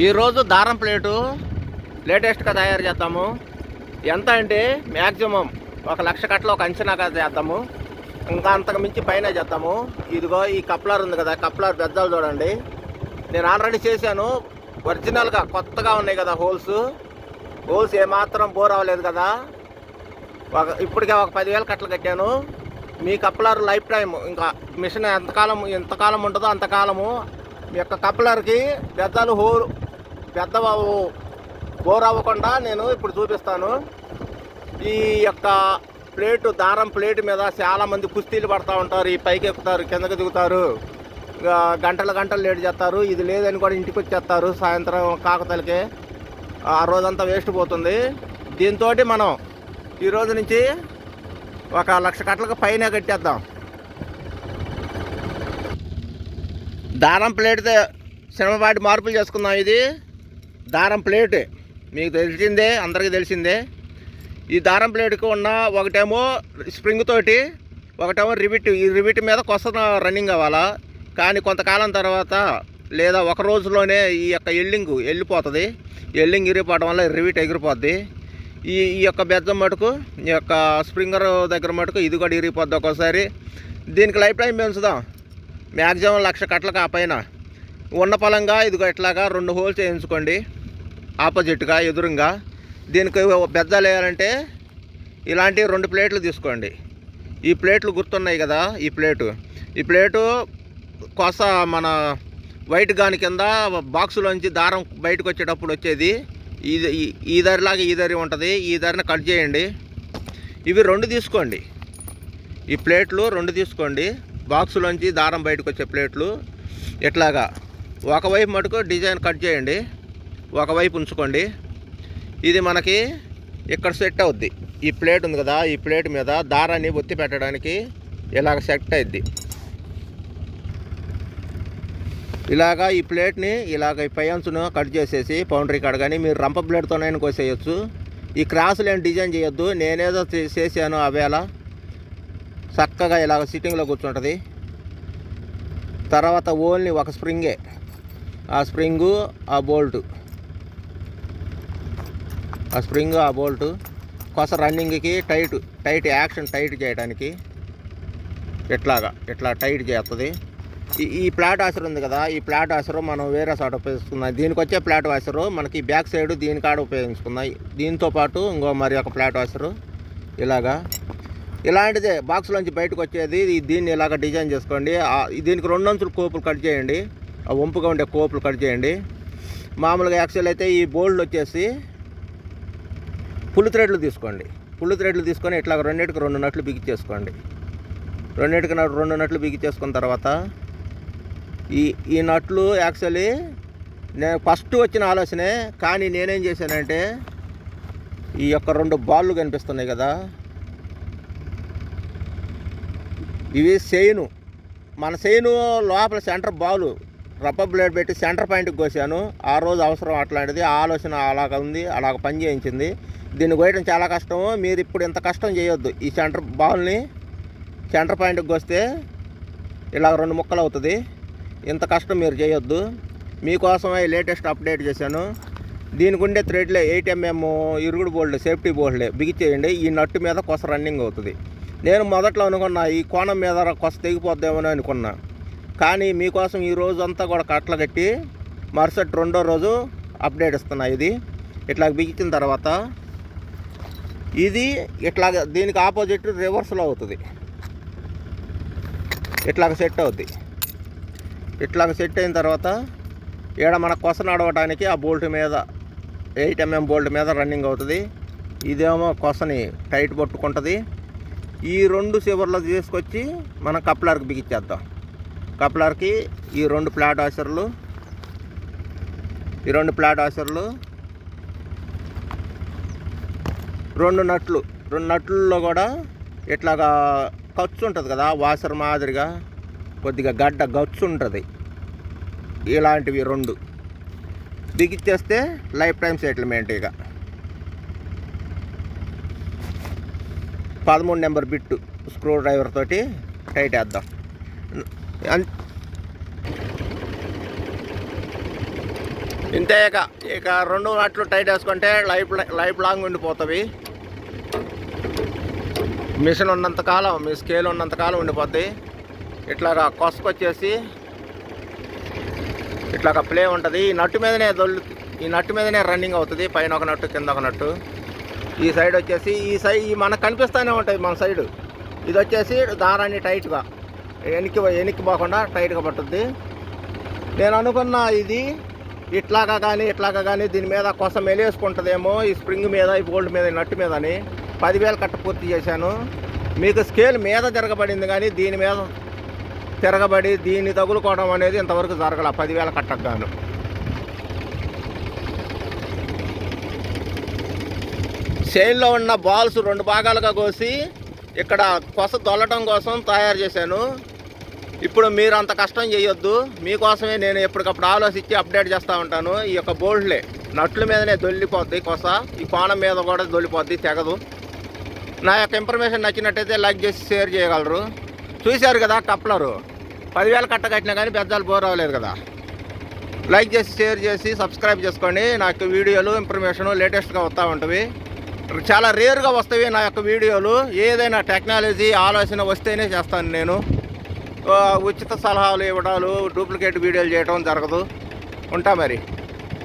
ఈరోజు దారం ప్లేటు లేటెస్ట్గా తయారు చేద్దాము. ఎంత అంటే మ్యాక్సిమం ఒక లక్ష కట్టలు ఒక అంచనాగా చేద్దాము. ఇంకా అంతకు మించి పైన చేద్దాము. ఇదిగో ఈ కప్లర్ ఉంది కదా కప్లర్ పెద్దలు చూడండి. నేను ఆల్రెడీ చేశాను. ఒరిజినల్గా కొత్తగా ఉన్నాయి కదా హోల్స్. హోల్స్ ఏమాత్రం బోర్ అవ్వలేదు కదా. ఒక ఇప్పటికే ఒక పదివేల కట్టలు కట్టాను. మీ కప్లర్ లైఫ్ టైం ఇంకా మిషన్ ఎంతకాలం ఎంతకాలం ఉంటుందో అంతకాలము. మీ యొక్క కప్లర్కి పెద్దలు హోల్ పెద్దబాబు బోర్ అవ్వకుండా నేను ఇప్పుడు చూపిస్తాను. ఈ యొక్క ప్లేటు దారం ప్లేట్ మీద చాలా మంది కుస్తీలు పడతా ఉంటారు. ఈ పైకి ఎక్కుతారు కిందకి దిగుతారు. గంటలు గంటలు లేట్ చేస్తారు. ఇది లేదని కూడా ఇంటికి వచ్చేస్తారు సాయంత్రం కాకతలకి. ఆ రోజంతా వేస్ట్ పోతుంది. దీంతో మనం ఈ రోజు నుంచి ఒక లక్ష కట్టలకు పైన కట్టేద్దాం. దారం ప్లేట్తో శ్రమపాటి మార్పులు చేసుకుందాం ఇది. దారం ప్లేట్. మీకు తెలిసిందే అందరికీ తెలిసిందే. ఈ దారం ప్లేట్కి ఉన్న ఒకటేమో స్ప్రింగ్ తోటి ఒకటేమో రివిట్ ఈ రివిట్ మీద కొస రన్నింగ్ అవ్వాలా? కానీ కొంతకాలం తర్వాత లేదా ఒక రోజులోనే ఈ యొక్క ఎల్లింగ్ వెళ్ళిపోతుంది ఎల్లింగ్ ఇరిగిపోవడం వల్ల రివిట్ ఎగిరిపోద్ది. ఈ ఈ యొక్క బెజ్జం మటుకు ఈ యొక్క స్ప్రింగర్ దగ్గర మటుకు ఇది కూడా ఇరిగిపోద్ది ఒక్కోసారి. దీనికి లైఫ్ టైం పెంచుదాం. మ్యాక్సిమం లక్ష కట్టలకు ఆ పైన ఉన్న పొలంగా ఇదిగో ఇట్లాగా రెండు హోల్స్ వేయించుకోండి. ఆపోజిట్గా ఎదురుగా. దీనికి పెద్ద వేయాలంటే ఇలాంటి రెండు ప్లేట్లు తీసుకోండి. ఈ ప్లేట్లు గుర్తున్నాయి కదా ఈ ప్లేటు. ఈ ప్లేటు కొస మన వైట్ గాని కింద బాక్సులోంచి దారం బయటకు వచ్చేటప్పుడు వచ్చేది. ఈ ఈ- ఈ ఈ దారి ఉంటుంది. ఈ దారిని కట్ చేయండి. ఇవి రెండు తీసుకోండి. ఈ ప్లేట్లు రెండు తీసుకోండి. బాక్సులోంచి దారం బయటకు వచ్చే ప్లేట్లు. ఇట్లాగా. ఒకవైపు మటుకు డిజైన్ కట్ చేయండి ఒకవైపు ఉంచుకోండి. ఇది మనకి ఇక్కడ సెట్ అవుద్ది. ఈ ప్లేట్ ఉంది కదా ఈ ప్లేట్ మీద దారాన్ని ఒత్తి పెట్టడానికి ఇలాగ సెట్ అయింది ఇలాగా ఈ ప్లేట్ని ఇలాగ ఈ పై కట్ చేసేసి పౌండరీ కాడ కానీ మీరు రంప బ్లేడ్తోనైనా కోసేయచ్చు. ఈ క్రాసులు ఏం డిజైన్ చేయొద్దు. నేనేదో చేశాను అవేళ చక్కగా ఇలాగ సిట్టింగ్లో కూర్చుంటుంది. తర్వాత ఓన్లీ ఒక స్ప్రింగే. ఆ స్ప్రింగు ఆ బోల్టు. ఆ స్ప్రింగ్ ఆ బోల్టు. కొస రన్నింగ్కి టైట్ టైట్ యాక్షన్ టైట్ చేయడానికి ఇట్లాగా ఇట్లా టైట్ చేస్తుంది ఈ ఈ ప్లాట్ వాషర్ ఉంది కదా ఈ ప్లాట్ వాషర్ మనం వేరే చోట ఉపయోగిస్తున్నాం. దీనికి వచ్చే ప్లాట్ వాషర్ మనకి బ్యాక్ సైడ్ దీని కాడ ఉపయోగించుకుందాం. దీంతో పాటు ఇంకో మరి ఒక ప్లాట్ వాషరు ఇలాగా. ఇలాంటిదే బాక్స్లోంచి బయటకు వచ్చేది దీన్ని ఇలాగ డిజైన్ చేసుకోండి. దీనికి రెండు అంచులు కోపులు కట్ చేయండి. వంపుగా ఉండే కోపులు కట్ చేయండి. మామూలుగా యాక్చువల్ అయితే ఈ బోల్డ్ వచ్చేసి పుల్లు థ్రెడ్లు తీసుకోండి. పుల్లు థ్రెడ్లు తీసుకొని ఇట్లా రెండింటికి రెండు నట్లు బిగించేసుకోండి రెండింటికి రెండు నట్లు బిగించేసుకున్న తర్వాత ఈ ఈ నట్లు యాక్చువల్లీ నేను ఫస్ట్ వచ్చిన ఆలోచనే కానీ నేనేం చేశానంటే ఈ యొక్క రెండు బాళ్ళు కనిపిస్తున్నాయి కదా. ఇవి సెయిను మన సెయిను లోపల సెంటర్ బాలు రబ్బ బ్లేడ్ పెట్టి సెంటర్ పాయింట్కి కోసాను. ఆ రోజు అవసరం అట్లాంటిది. ఆలోచన అలాగ ఉంది. అలాగ పని చేయించింది. దీన్ని కోయడం చాలా కష్టము. మీరు ఇప్పుడు ఇంత కష్టం చేయొద్దు. ఈ సెంటర్ బాల్ని సెంటర్ పాయింట్కి కోస్తే ఇలా రెండు ముక్కలు అవుతుంది. ఇంత కష్టం మీరు చేయొద్దు. మీకోసమే లేటెస్ట్ అప్డేట్ చేశాను. దీనికి ఉండే థ్రెడ్లే ఎయిట్ ఎంఎం ఇరుగుడు బోల్డ్ సేఫ్టీ బోల్డ్లే బిగిచ్చేయండి ఈ నట్టు మీద కొస రన్నింగ్ అవుతుంది. నేను మొదట్లో అనుకున్నా ఈ కోణం మీద కొస తెగిపోద్దేమో అనుకున్నా. కానీ మీకోసం ఈ రోజంతా అంతా కూడా కట్టలు కట్టి మరుసటి రెండో రోజు అప్డేట్ ఇస్తున్నా ఇది. ఇట్లా బిగించిన తర్వాత ఇది ఇట్లాగ దీనికి ఆపోజిట్ రివర్స్లో అవుతుంది. ఇట్లాగ సెట్ అవుద్ది. ఇట్లాగ సెట్ అయిన తర్వాత ఈడ మన కొస నడవడానికి ఆ బోల్ట్ మీద ఎయిట్ ఎంఎం బోల్ట్ మీద రన్నింగ్ అవుతుంది. ఇదేమో కొసని టైట్ పట్టుకుంటుంది. ఈ రెండు చివర్లు తీసుకొచ్చి మనం కప్లర్కి బిగించేద్దాం. కప్లర్కి ఈ రెండు ప్లాట్ వాషర్లు ఈ రెండు ప్లాట్ వాషర్లు రెండు నట్లు రెండు నట్లలో కూడా ఇట్లాగా ఖర్చు ఉంటుంది కదా వాషర్ మాదిరిగా కొద్దిగా గడ్డ గచ్చు ఉంటుంది. ఇలాంటివి రెండు. బిగిచ్చేస్తే లైఫ్ టైం సెటిల్మెంట్ ఇక. పదమూడు నెంబర్ బిట్టు స్క్రూ డ్రైవర్ తోటి టైట్ వేద్దాం ఇంతే ఇక ఇక రెండు నట్లు టైట్ వేసుకుంటే లైఫ్ లైఫ్ లాంగ్ ఉండిపోతుంది. మిషన్ ఉన్నంత కాలం మీ స్కేల్ ఉన్నంతకాలం ఉండిపోద్ది. ఇట్లా ఇట్లాగా ఇట్లా ఇట్లాగా ప్లే ఉంటుంది. ఈ నట్టు మీదనే దొల్లు ఈ నట్టు మీదనే రన్నింగ్ అవుతుంది. పైన ఒక నట్టు కింద ఒక నట్టు. ఈ సైడ్ వచ్చేసి ఈ సైడ్ మనకు కనిపిస్తూనే ఉంటుంది మన సైడు. ఇది వచ్చేసి దారాన్ని టైట్గా. వెనక్కి వెనక్కి పోకుండా టైట్గా పట్టుద్ది. నేను అనుకున్న ఇది ఇట్లాగా కానీ ఇట్లాగా కానీ దీని మీద కొస మెలేసుకుంటుందేమో ఈ స్ప్రింగ్ మీద ఈ బోల్డ్ మీద ఈ నట్టు మీద అని పదివేలు కట్ట పూర్తి చేశాను. మీకు స్కేల్ మీద జరగబడింది కానీ దీని మీద తిరగబడి దీన్ని తగులుకోవడం అనేది ఇంతవరకు జరగల పదివేల కట్టకు గాను. చైన్లో ఉన్న బాల్స్ రెండు భాగాలుగా కోసి ఇక్కడ కొస దొల్లటం కోసం తయారు చేశాను. ఇప్పుడు మీరు అంత కష్టం చేయొద్దు. మీకోసమే నేను ఎప్పటికప్పుడు ఆలోచించి అప్డేట్ చేస్తూ ఉంటాను. ఈ యొక్క బోల్డ్లే నట్ల మీదనే దొల్లిపోద్ది కొస. ఈ కోణం మీద కూడా దొల్లిపోద్ది తెగదు. నా యొక్క ఇన్ఫర్మేషన్ నచ్చినట్టయితే లైక్ చేసి షేర్ చేయగలరు. చూశారు కదా కప్లరు పదివేలు కట్ట కట్టినా కానీ పెద్దలు బోర్ అవ్వలేదు కదా. లైక్ చేసి షేర్ చేసి సబ్స్క్రైబ్ చేసుకోండి. నాకు వీడియోలు ఇన్ఫర్మేషన్ లేటెస్ట్గా వస్తూ ఉంటవి. చాలా రేర్గా వస్తాయి నా యొక్క వీడియోలు. ఏదైనా టెక్నాలజీ ఆలోచన వస్తేనే చేస్తాను నేను. ఉచిత సలహాలు ఇవ్వడాలు డూప్లికేట్ వీడియోలు చేయడం జరగదు. ఉంటా మరి.